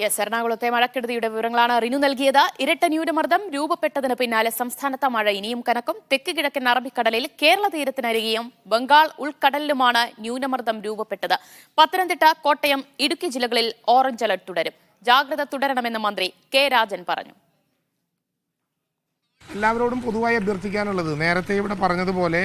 Yes എറണാകുളത്തെ മഴക്കെടുതിയുടെ വിവരങ്ങളാണ് റിനു നൽകിയത്. ഇരട്ട ന്യൂനമർദ്ദം രൂപപ്പെട്ടതിന് പിന്നാലെ സംസ്ഥാനത്തെ മഴ ഇനിയും കനക്കും. തെക്ക് കിഴക്കൻ അറബിക്കടലിൽ കേരള തീരത്തിനരികെയും ബംഗാൾ ഉൾക്കടലിലുമാണ് ന്യൂനമർദ്ദം രൂപപ്പെട്ടത്. പത്തനംതിട്ട കോട്ടയം ഇടുക്കി ജില്ലകളിൽ ഓറഞ്ച് അലർട്ട് തുടരും. ജാഗ്രത തുടരണമെന്ന് മന്ത്രി കെ രാജൻ പറഞ്ഞു. എല്ലാവരോടും പൊതുവായി അഭ്യർത്ഥിക്കാനുള്ളത് നേരത്തെ ഇവിടെ പറഞ്ഞതുപോലെ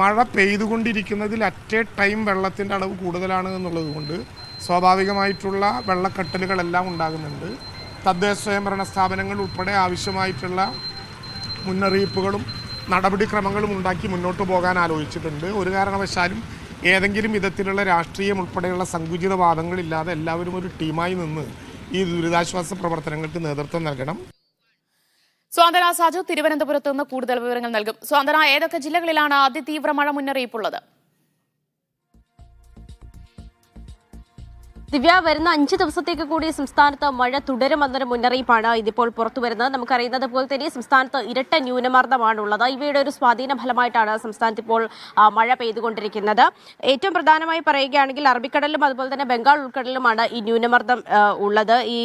മഴ പെയ്തുകൊണ്ടിരിക്കുന്നതിൽ അറ്റ് ടൈം വെള്ളത്തിന്റെ അളവ് കൂടുതലാണ് എന്നുള്ളത് കൊണ്ട് സ്വാഭാവികമായിട്ടുള്ള വെള്ളക്കെട്ടലുകളെല്ലാം ഉണ്ടാകുന്നുണ്ട്. തദ്ദേശ സ്വയംഭരണ സ്ഥാപനങ്ങൾ ഉൾപ്പെടെ ആവശ്യമായിട്ടുള്ള മുന്നറിയിപ്പുകളും നടപടിക്രമങ്ങളും ഉണ്ടാക്കി മുന്നോട്ട് പോകാൻ ആലോചിച്ചിട്ടുണ്ട്. ഒരു കാരണവശാലും ഏതെങ്കിലും വിധത്തിലുള്ള രാഷ്ട്രീയം ഉൾപ്പെടെയുള്ള സങ്കുചിത വാദങ്ങളില്ലാതെ എല്ലാവരും ഒരു ടീമായി നിന്ന് ഈ ദുരിതാശ്വാസ പ്രവർത്തനങ്ങൾക്ക് നേതൃത്വം നൽകണം. സ്വാതന സാജു തിരുവനന്തപുരത്ത് നിന്ന് കൂടുതൽ വിവരങ്ങൾ നൽകും. സ്വാതന ഏതൊക്കെ ജില്ലകളിലാണ് അതിതീവ്ര മഴ മുന്നറിയിപ്പുള്ളത്? ദിവ്യ വരുന്ന അഞ്ച് ദിവസത്തേക്ക് കൂടി സംസ്ഥാനത്ത് മഴ തുടരുമെന്നൊരു മുന്നറിയിപ്പാണ് ഇതിപ്പോൾ പുറത്തു വരുന്നത്. നമുക്കറിയുന്നത് പോലെ തന്നെ സംസ്ഥാനത്ത് ഇരട്ട ന്യൂനമർദ്ദമാണുള്ളത്. ഇവയുടെ ഒരു സ്വാധീന ഫലമായിട്ടാണ് സംസ്ഥാനത്ത് ഇപ്പോൾ മഴ പെയ്തുകൊണ്ടിരിക്കുന്നത്. ഏറ്റവും പ്രധാനമായി പറയുകയാണെങ്കിൽ അറബിക്കടലിലും അതുപോലെ തന്നെ ബംഗാൾ ഉൾക്കടലിലുമാണ് ഈ ന്യൂനമർദ്ദം ഉള്ളത്. ഈ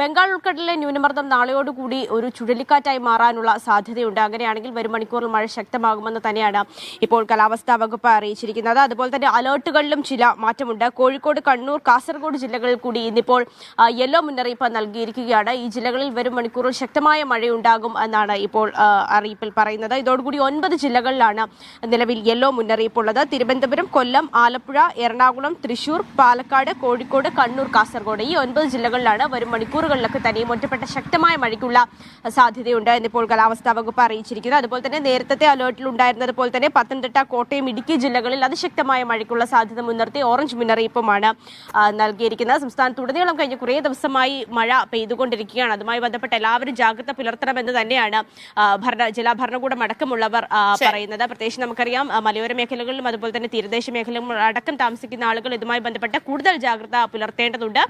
ബംഗാൾ ഉൾക്കടലിലെ ന്യൂനമർദ്ദം നാളെയോടുകൂടി ഒരു ചുഴലിക്കാറ്റായി മാറാനുള്ള സാധ്യതയുണ്ട്. അങ്ങനെയാണെങ്കിൽ വരും മണിക്കൂറിൽ മഴ ശക്തമാകുമെന്ന് തന്നെയാണ് ഇപ്പോൾ കാലാവസ്ഥാ വകുപ്പ് അറിയിച്ചിരിക്കുന്നത്. അതുപോലെ തന്നെ അലേർട്ടുകളിലും ചില മാറ്റമുണ്ട്. കോഴിക്കോട് കണ്ണൂർ കാസർഗോഡ് ജില്ലകളിൽ കൂടി ഇന്നിപ്പോൾ യെല്ലോ മുന്നറിയിപ്പ് നൽകിയിരിക്കുകയാണ്. ഈ ജില്ലകളിൽ വരും മണിക്കൂറിൽ ശക്തമായ മഴയുണ്ടാകും എന്നാണ് ഇപ്പോൾ അറിയിപ്പിൽ പറയുന്നത്. ഇതോടുകൂടി ഒൻപത് ജില്ലകളിലാണ് നിലവിൽ യെല്ലോ മുന്നറിയിപ്പുള്ളത്. തിരുവനന്തപുരം കൊല്ലം ആലപ്പുഴ എറണാകുളം തൃശൂർ പാലക്കാട് കോഴിക്കോട് കണ്ണൂർ കാസർഗോഡ്. ഈ ഒൻപത് ജില്ലകളിലാണ് വരും മണിക്കൂറുകളിലൊക്കെ തന്നെയും ഒറ്റപ്പെട്ട ശക്തമായ മഴയ്ക്കുള്ള സാധ്യതയുണ്ട് എന്നിപ്പോൾ കാലാവസ്ഥാ വകുപ്പ് അറിയിച്ചിരിക്കുന്നത് അതുപോലെ തന്നെ നേരത്തെ അലേർട്ടിൽ ഉണ്ടായിരുന്നത് പോലെ തന്നെ പത്തനംതിട്ട കോട്ടയം ഇടുക്കി ജില്ലകളിൽ അതിശക്തമായ മഴയ്ക്കുള്ള സാധ്യത മുൻനിർത്തി ഓറഞ്ച് മുന്നറിയിപ്പുമാണ് നൽകിയിരിക്കുന്നത്. സംസ്ഥാനത്തുടനീളം കഴിഞ്ഞ കുറേ ദിവസമായി മഴ പെയ്തുകൊണ്ടിരിക്കുകയാണ്. അതുമായി ബന്ധപ്പെട്ട് എല്ലാവരും ജാഗ്രത പുലർത്തണമെന്ന് തന്നെയാണ് ഭരണ ജില്ലാ ഭരണകൂടം അടക്കമുള്ളവർ പറയുന്നത്. പ്രത്യേകിച്ച് നമുക്കറിയാം മലയോര മേഖലകളിലും അതുപോലെ തന്നെ തീരദേശ മേഖലകളും അടക്കം താമസിക്കുന്ന ആളുകൾ ഇതുമായി ബന്ധപ്പെട്ട് കൂടുതൽ ജാഗ്രത പുലർത്തേണ്ടതുണ്ട്.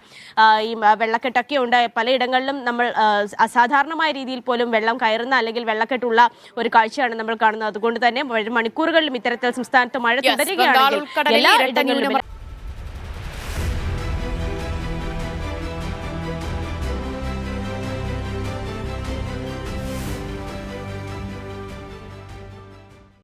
ഈ വെള്ളക്കെട്ടൊക്കെ ഉണ്ട്. പലയിടങ്ങളിലും നമ്മൾ അസാധാരണമായ രീതിയിൽ പോലും വെള്ളം കയറുന്ന അല്ലെങ്കിൽ വെള്ളക്കെട്ടുള്ള ഒരു കാഴ്ചയാണ് നമ്മൾ കാണുന്നത്. അതുകൊണ്ട് തന്നെ മണിക്കൂറുകളിലും ഇത്തരത്തിൽ സംസ്ഥാനത്ത് മഴ ഉൾക്കടലിൽ എല്ലാ ഇടങ്ങളിലും